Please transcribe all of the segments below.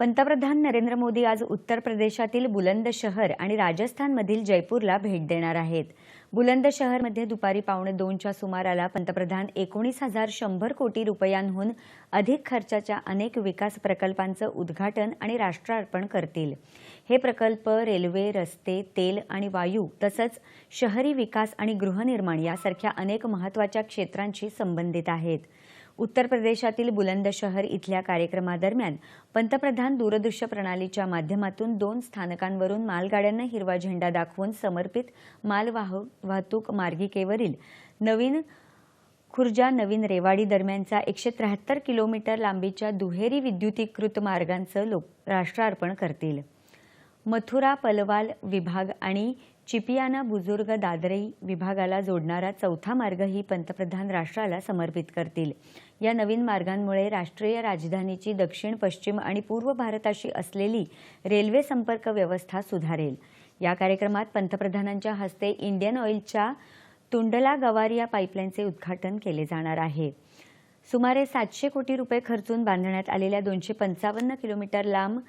पंतप्रधान नरेंद्र मोदी आज उत्तर प्रदेशातील बुलंदशहर आणि राजस्थानमधील जयपूरला भेट देणार आहेत. बुलंदशहरमध्ये दुपारी पावणे दोनच्या सुमाराला पंतप्रधान एकोणीस हजार शंभर कोटी रुपयांहून अधिक खर्चाच्या अनेक विकास प्रकल्पांचं उद्घाटन आणि राष्ट्रार्पण करतील. हे प्रकल्प रेल्वे रस्ते तेल आणि वायू तसंच शहरी विकास आणि गृहनिर्माण यासारख्या अनेक महत्त्वाच्या क्षेत्रांशी संबंधित आहेत. उत्तर प्रदेशातील बुलंदशहर इथल्या कार्यक्रमादरम्यान पंतप्रधान दूरदृश्य प्रणालीच्या माध्यमातून दोन स्थानकांवरून मालगाड्यांना हिरवा झेंडा दाखवून समर्पित मालवाह वाहतूक मार्गिकेवरील नवीन खुर्जा नवीन रेवाडी दरम्यानचा एकशे त्र्याहत्तर किलोमीटर लांबीच्या दुहेरी विद्युतीकृत मार्गांचं लोक राष्ट्रार्पण करतील. मथुरा पलवाल विभाग आणि चिपियाना बुजुर्ग दादरई विभागाला जोडणारा चौथा मार्गही पंतप्रधान राष्ट्राला समर्पित करतील. या नवीन मार्गांमुळे राष्ट्रीय राजधानीची दक्षिण पश्चिम आणि पूर्व भारताशी असलेली रेल्वे संपर्क व्यवस्था सुधारेल. या कार्यक्रमात पंतप्रधानांच्या हस्ते इंडियन ऑइलच्या तुंडला गवारिया पाईपलाईनचे उद्घाटन केले जाणार आहे. सुमारे सातशे कोटी रुपये खर्चून बांधण्यात आलेल्या दोनशे पंचावन्न किलोमीटर लांब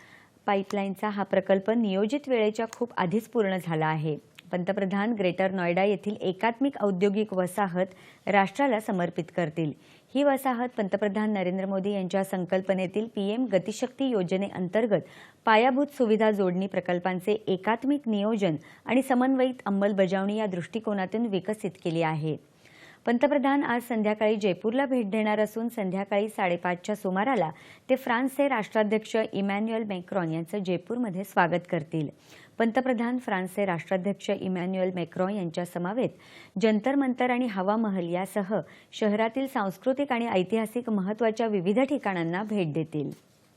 पाईपलाईनचा हा प्रकल्प नियोजित वेळेच्या खूप आधीच पूर्ण झाला आहे. पंतप्रधान ग्रेटर नॉयडा येथील एकात्मिक औद्योगिक वसाहत राष्ट्राला समर्पित करतील. ही वसाहत पंतप्रधान नरेंद्र मोदी यांच्या संकल्पनेतील पीएम गतिशक्ती योजनेअंतर्गत पायाभूत सुविधा जोडणी प्रकल्पांचे एकात्मिक नियोजन आणि समन्वयित अंमलबजावणी या दृष्टिकोनातून विकसित केली आहे. पंतप्रधान आज संध्याकाळी जयपूरला भेट देणार असून संध्याकाळी साडेपाचच्या सुमाराला ते फ्रान्सचे राष्ट्राध्यक्ष इमॅन्युएल मॅक्रॉन यांचं जयपूरमध्ये स्वागत करतील. पंतप्रधान फ्रान्सचे राष्ट्राध्यक्ष इमॅन्युएल मॅक्रॉन यांच्या समवेत जंतर मंतर आणि हवा महल यासह शहरातील सांस्कृतिक आणि ऐतिहासिक महत्त्वाच्या विविध ठिकाणांना भेट देतील.